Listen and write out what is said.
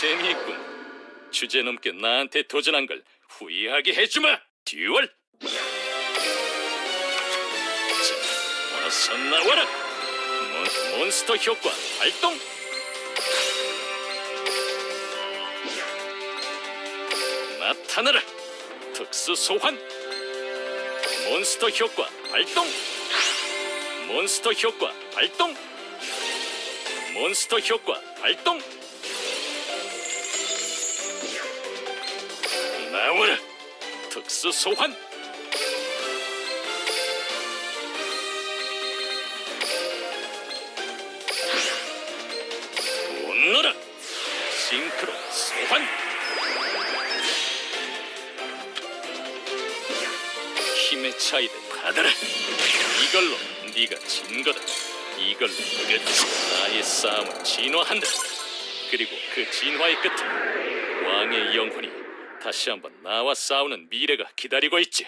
재미있군. 주제 넘게 나한테 도전한 걸 후회하게 해주마. 듀얼. 자, 어서 나와라. 몬, 몬스터 효과 발동. 나타나라. 특수 소환. 몬스터 효과 발동. 몬스터 효과 발동. 몬스터 효과 발동. 나와라. 특수 소환. 온너라. 싱크로 소환. 힘의 차이를 받아라. 이걸로 네가 진 거다. 이걸로 끝. 나의 싸움을 진화한다. 그리고 그 진화의 끝에 왕의 영혼이 다시 한번 나와 싸우는 미래가 기다리고 있지.